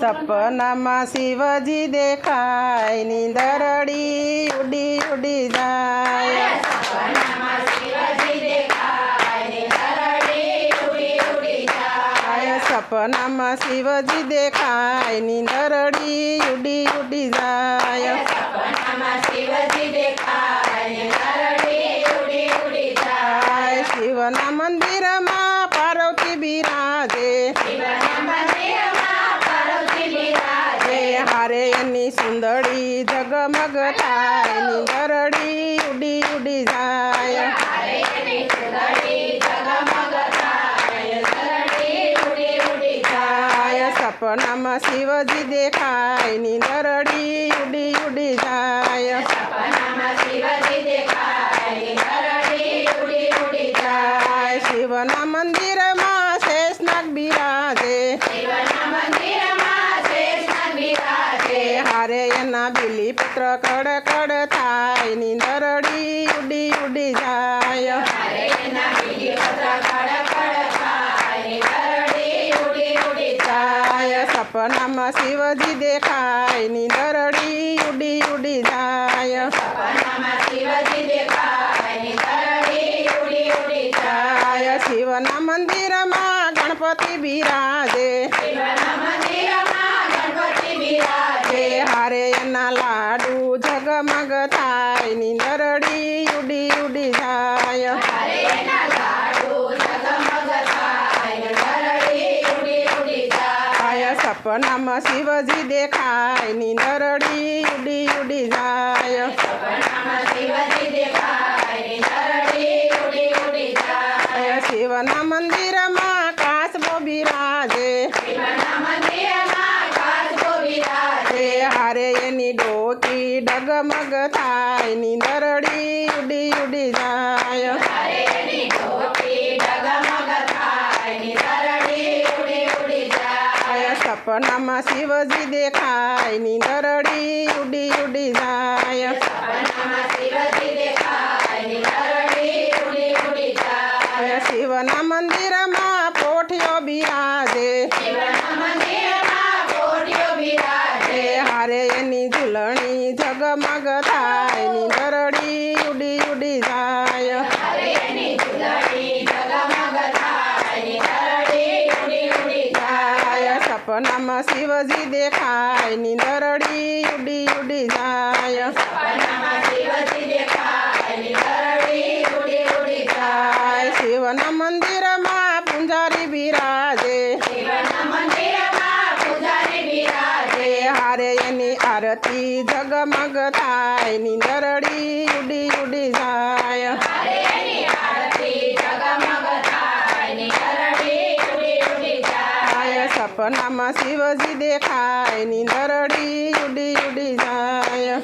સપનામાં શિવજી દેખાય નીંદરડી ઉડી ઉડી જાય. સપનામાં શિવજી દેખાય નીંદરડી ઉડી ઉડી જાય. આય મંદિરમાં પાર્વતી બિરાજે. હારે એની સુંદરી જગમગ થાય, નીંદરડી ઉડી ઉડી જાય. સપનામાં શિવજી દેખાય, નીંદરડી ઉડી ઉડી જાય. શિવના મંદિરમાં શેષનાગ બિરાજે. હારે એના બિલી પુત્ર કડ કડ થાય નીંદરડી ઉડી ઉડી જાય. સપનામાં શિવજી દેખાય નીંદરડી ઉડી ઉડી જાય જાય. મંદિરમાં ગણપતિ બિરાજે. હારે એના લાડુ જગમગ થાય, નીંદરડી ઉડી ઉડી જાય. સપનામાં શિવજી દેખાય, નીંદરડી ઉડી ઉડી જાય જાય. શિવના મંદિરમાં કાચબો બિરાજે હારે એની ડોકી ડગમગ થાય નીંદરડી ઉડી ઉડી જાય. સપનામાં શિવજી દેખાય નીંદરડી ઉડી ઉડી જાય જાય. શિવના મંદિરમાં પોઠિયો બિરાજે. હારે એની ઝૂલણી જગમગ થાય નીંદરડી ઉડી ઉડી જાય. સપનામાં શિવજી દેખાય નીંદરડી ઉડી ઉડી જાય જાય. આરતી ઝગમગ થાય નીંદરડી ઉડી ઉડી જાય. સપનામાં શિવજી દેખાય નીંદરડી ઉડી ઉડી જાય.